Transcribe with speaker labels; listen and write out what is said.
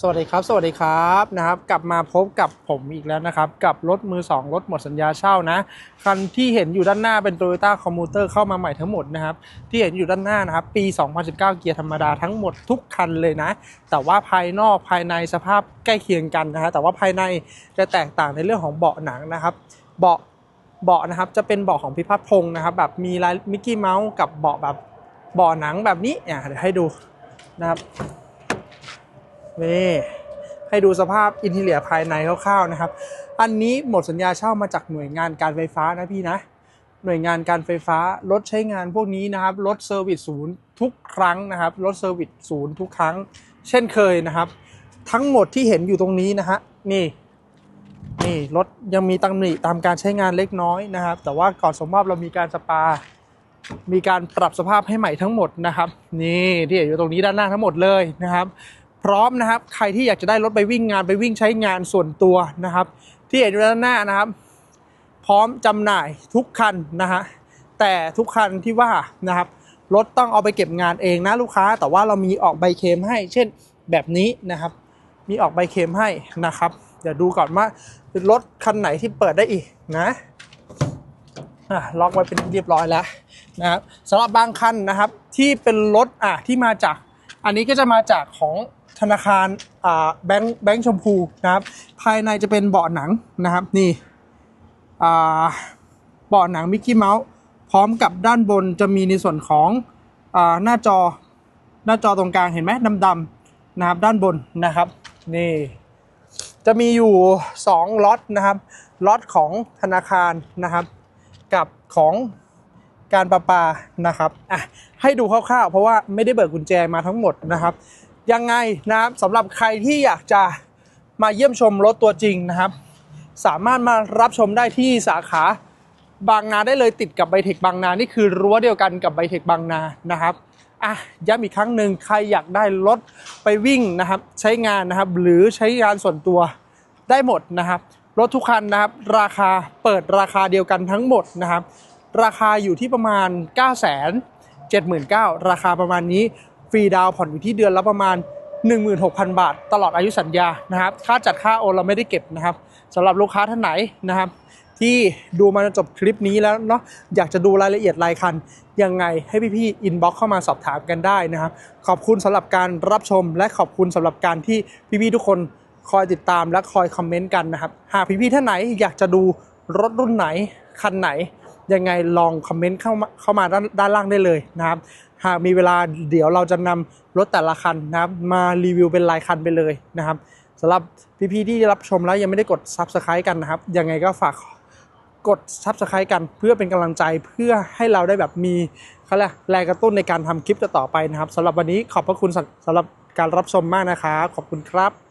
Speaker 1: สวัสดีครับ สวัสดีครับนะครับ กลับมาพบกับผมอีกแล้วนะครับ กับรถมือ 2 รถหมดสัญญาเช่านะ คันที่เห็นอยู่ด้านหน้าเป็น Toyota Commuter เข้ามาใหม่ทั้งหมดนะครับ ที่เห็นอยู่ด้านหน้านะครับ ปี 2019 เกียร์ธรรมดาทั้งหมดทุกคันเลยนะ แต่ว่าภายนอกภายในสภาพใกล้เคียงกันนะฮะแต่ว่าภายในจะแตกต่างในเรื่องของเบาะหนังนะครับ เบาะเบาะนะครับจะเป็นเบาะของพิพัฒน์พงศ์นะครับแบบมีลายมิกกี้เมาส์กับเบาะแบบเบาะหนังแบบนี้อะเดี๋ยวให้ดูนะครับ นี่ให้ดูสภาพอินทีเลียภายในคร่าวๆนะครับ อันนี้หมดสัญญาเช่ามาจากหน่วยงานการไฟฟ้านะพี่นะ หน่วยงานการไฟฟ้ารถใช้งานพวกนี้นะครับรถเซอร์วิสศูนย์ทุกครั้งนะครับรถเซอร์วิสศูนย์ทุกครั้ง เช่นเคยนะครับ ทั้งหมดที่เห็นอยู่ตรงนี้นะฮะนี่นี่รถยังมีตำหนิตามการใช้งานเล็กน้อยนะครับ แต่ว่าก่อนสมมอบเรามีการสปา มีการปรับสภาพให้ใหม่ทั้งหมดนะครับ นี่ที่เห็นอยู่ตรงนี้ด้านหน้าทั้งหมดเลยนะครับ พร้อมนะครับ ใครที่อยากจะได้รถไปวิ่งงานไปวิ่งใช้งานส่วนตัวนะครับ ที่เห็นอยู่ด้านหน้านะครับ พร้อมจำหน่ายทุกคันนะฮะแต่ทุกคันที่ว่านะครับรถต้องเอาไปเก็บงานเองนะลูกค้า แต่ว่าเรามีออกใบเคมให้ เช่นแบบนี้นะครับ มีออกใบเคมให้นะครับ เดี๋ยวดูก่อนว่ารถคันไหนที่เปิดได้อีกนะล็อกไว้เป็นเรียบร้อยแล้วนะครับสำหรับบางคันนะครับที่เป็นรถอะที่มาจาก อันนี้ก็จะมาจากของธนาคารแบงค์แบงค์ชมพูนะครับ ภายในจะเป็นเบาะหนังนะครับนี่เบาะหนังมิกกี้เมาส์พร้อมกับด้านบนจะมีในส่วนของอหน้าจอหน้าจอตรงกลางเห็นไหมดำๆนะครับด้านบนนะครับนี่จะมีอยู่2ล็อตนะครับล็อตของธนาคารนะครับ กับของ การประปานะครับอะให้ดูคร่าวๆ เพราะว่าไม่ได้เบิกกุญแจมาทั้งหมดนะครับ ยังไงนะครับสำหรับใครที่อยากจะมาเยี่ยมชมรถตัวจริงนะครับ สามารถมารับชมได้ที่สาขาบางนาได้เลยติดกับไบเทคบางนา นี่คือรั้วเดียวกันกับไบเทคบางนานะครับอะย้ำอีกครั้งหนึ่งใครอยากได้รถไปวิ่งนะครับ ใช้งานนะครับ หรือใช้งานส่วนตัวได้หมดนะครับ รถทุกคันนะครับ ราคาเปิดราคาเดียวกันทั้งหมดนะครับ ราคาอยู่ที่ประมาณ 9 7 9 0 0ราคาประมาณนี้ ฟรีดาวผ่อนอยู่ที่เดือนละประมาณ 16,000 บาท ตลอดอายุสัญญานะครับ ค่าจัดค่าโอนเราไม่ได้เก็บนะครับสำหรับลูกค้าท่านไหนนะครับ ที่ดูมาจนจบคลิปนี้แล้วเนาะอยากจะดูรายละเอียดรายคัน ยังไงให้พี่ๆอินบ็อกเข้ามาสอบถามกันได้นะครับ ขอบคุณสำหรับการรับชม และขอบคุณสำหรับการที่พี่ๆทุกคนคอยติดตามและคอยคอมเมนต์กันนะครับ หากพี่ๆท่านไหนอยากจะดูรถรุ่นไหน คันไหน ยังไงลองคอมเมนต์เข้ามาเข้ามาด้านด้านล่างได้เลยนะครับหากมีเวลาเดี๋ยวเราจะนำรถแต่ละคันนะครับมารีวิวเป็นรายคันไปเลยนะครับสำหรับพี่ๆที่รับชมแล้วยังไม่ได้กด Subscribe กันนะครับ ยังไงก็ฝากกด Subscribe กันเพื่อเป็นกำลังใจเพื่อให้เราได้แบบมีเขาเรียกแรงกระตุ้นในการทำคลิปต่อไปนะครับสำหรับวันนี้ขอบพระคุณสำสำหรับการรับชมมากนะครับขอบคุณครับ